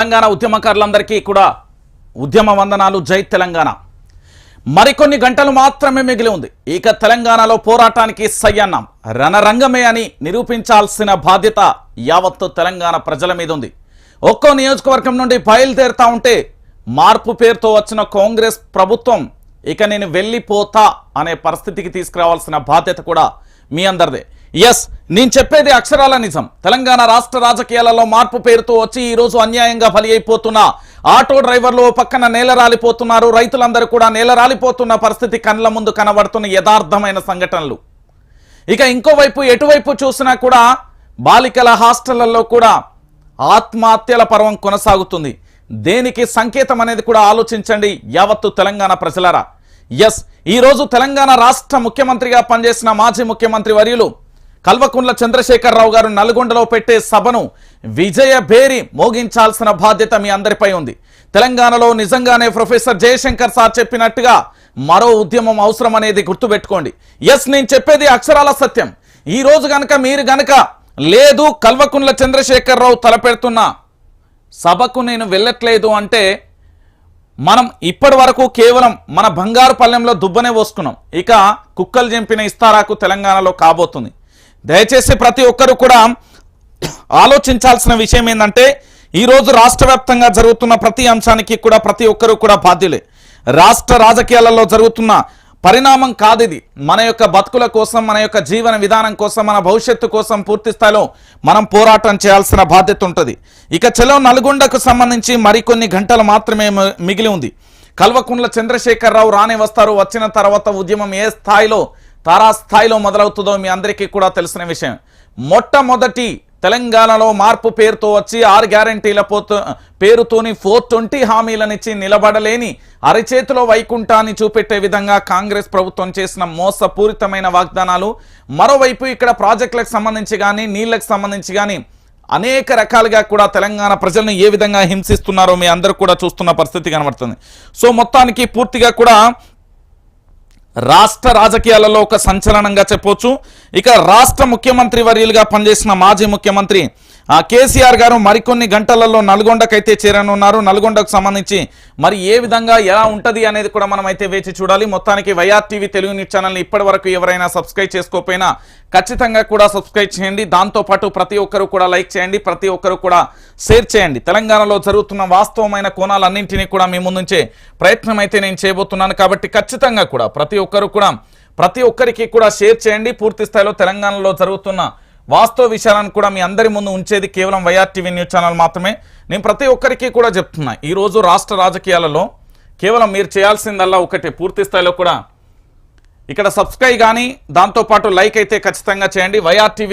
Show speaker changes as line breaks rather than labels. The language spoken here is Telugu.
తెలంగాణ ఉద్యమకారులందరికీ కూడా ఉద్యమ వందనాలు. జై తెలంగాణ. మరికొన్ని గంటలు మాత్రమే మిగిలి ఉంది. ఇక తెలంగాణలో పోరాటానికి సయ్యన్నాం రణరంగమే అని నిరూపించాల్సిన బాధ్యత యావత్తు తెలంగాణ ప్రజల మీద ఉంది. ఒక్కో నియోజకవర్గం నుండి బయలుదేరుతా ఉంటే మార్పు పేరుతో వచ్చిన కాంగ్రెస్ ప్రభుత్వం ఇక నేను వెళ్ళిపోతా అనే పరిస్థితికి తీసుకురావాల్సిన బాధ్యత కూడా మీ అందరిదే. ఎస్ నేను చెప్పేది అక్షరాల నిజం. తెలంగాణ రాష్ట్ర రాజకీయాలలో మార్పు పేరుతో వచ్చి ఈ రోజు అన్యాయంగా బలి అయిపోతున్న ఆటో డ్రైవర్లు పక్కన నేల రాలిపోతున్నారు. రైతులందరూ కూడా నేల రాలిపోతున్న పరిస్థితి కళ్ళ ముందు కనబడుతున్న యథార్థమైన సంఘటనలు. ఇక ఇంకోవైపు ఎటువైపు చూసినా కూడా బాలికల హాస్టళ్ళలో కూడా ఆత్మహత్యల పర్వం కొనసాగుతుంది. దేనికి సంకేతం అనేది కూడా ఆలోచించండి యావత్తు తెలంగాణ ప్రజలరా. ఎస్ ఈరోజు తెలంగాణ రాష్ట్ర ముఖ్యమంత్రిగా పనిచేసిన మాజీ ముఖ్యమంత్రి వర్యులు కల్వకుంట్ల చంద్రశేఖరరావు గారు నల్గొండలో పెట్టే సభను విజయ భేరి మోగించాల్సిన బాధ్యత మీ అందరిపై ఉంది. తెలంగాణలో నిజంగానే ప్రొఫెసర్ జయశంకర్ సార్ చెప్పినట్టుగా మరో ఉద్యమం అవసరం అనేది గుర్తుపెట్టుకోండి. ఎస్ నేను చెప్పేది అక్షరాల సత్యం. ఈ రోజు గనక మీరు గనక లేదు కల్వకుంట్ల చంద్రశేఖరరావు తలపెడుతున్న సభకు నేను వెళ్ళట్లేదు అంటే మనం ఇప్పటి వరకు కేవలం మన బంగారు పల్లెంలో దుబ్బనే పోసుకున్నాం. ఇక కుక్కలు చెంపిన ఇస్తారాకు తెలంగాణలో కాబోతుంది. దయచేసి ప్రతి ఒక్కరు కూడా ఆలోచించాల్సిన విషయం ఏంటంటే ఈరోజు రాష్ట్ర వ్యాప్తంగా జరుగుతున్న ప్రతి అంశానికి కూడా ప్రతి ఒక్కరూ కూడా బాధ్యులే. రాష్ట్ర రాజకీయాలలో జరుగుతున్న పరిణామం కాదు ఇది మన యొక్క బతుకుల కోసం మన యొక్క జీవన విధానం కోసం మన భవిష్యత్తు కోసం పూర్తి స్థాయిలో మనం పోరాటం చేయాల్సిన బాధ్యత ఉంటుంది. ఇక చెలో నల్గొండకు సంబంధించి మరికొన్ని గంటలు మాత్రమే మిగిలి ఉంది. కల్వకుంట్ల చంద్రశేఖరరావు రాని వస్తారు. వచ్చిన తర్వాత ఉద్యమం ఏ స్థాయిలో తారాస్థాయిలో మొదలవుతుందో మీ అందరికీ కూడా తెలిసిన విషయం. మొట్టమొదటి తెలంగాణలో మార్పు పేరుతో వచ్చి ఆరు గ్యారంటీల పోతు పేరుతోని ఫోర్ ట్వంటీ హామీలనిచ్చి నిలబడలేని అరిచేతిలో వైకుంఠాన్ని చూపెట్టే విధంగా కాంగ్రెస్ ప్రభుత్వం చేసిన మోసపూరితమైన వాగ్దానాలు. మరోవైపు ఇక్కడ ప్రాజెక్టులకు సంబంధించి కానీ నీళ్ళకు సంబంధించి కానీ అనేక రకాలుగా కూడా తెలంగాణ ప్రజలను ఏ విధంగా హింసిస్తున్నారో మీ అందరూ కూడా చూస్తున్న పరిస్థితి కనబడుతుంది. సో మొత్తానికి పూర్తిగా కూడా రాష్ట్ర రాజకీయాలలో ఒక సంచలనంగా చెప్పొచ్చు. ఇక రాష్ట్ర ముఖ్యమంత్రి వర్యులుగా పనిచేసిన మాజీ ముఖ్యమంత్రి కేసీఆర్ గారు మరికొన్ని గంటలలో నల్గొండకైతే చేరనున్నారు. నల్గొండకు సంబంధించి మరి ఏ విధంగా ఎలా ఉంటది అనేది కూడా మనం అయితే వేచి చూడాలి. మొత్తానికి వైఆర్ టీవీ తెలుగు న్యూస్ ఛానల్ని ఇప్పటి వరకు ఎవరైనా సబ్స్క్రైబ్ చేసుకోకపోయినా ఖచ్చితంగా కూడా సబ్స్క్రైబ్ చేయండి. దాంతోపాటు ప్రతి ఒక్కరు కూడా లైక్ చేయండి. ప్రతి ఒక్కరు కూడా షేర్ చేయండి. తెలంగాణలో జరుగుతున్న వాస్తవమైన కోణాలన్నింటినీ కూడా మీ ముందుంచే ప్రయత్నం అయితే నేను చేయబోతున్నాను. కాబట్టి ఖచ్చితంగా కూడా ప్రతి ఒక్కరు కూడా ప్రతి ఒక్కరికి కూడా షేర్ చేయండి. పూర్తి స్థాయిలో తెలంగాణలో జరుగుతున్న వాస్తవ విషయాలను కూడా మీ అందరి ముందు ఉంచేది కేవలం వైఆర్టీవీ న్యూస్ ఛానల్ మాత్రమే. నేను ప్రతి ఒక్కరికి కూడా చెప్తున్నా ఈరోజు రాష్ట్ర రాజకీయాలలో కేవలం మీరు చేయాల్సిందల్లా ఒకటి పూర్తి స్థాయిలో కూడా. ఇక్కడ సబ్స్క్రైబ్ కానీ దాంతోపాటు లైక్ అయితే ఖచ్చితంగా చేయండి. వైఆర్టీవీ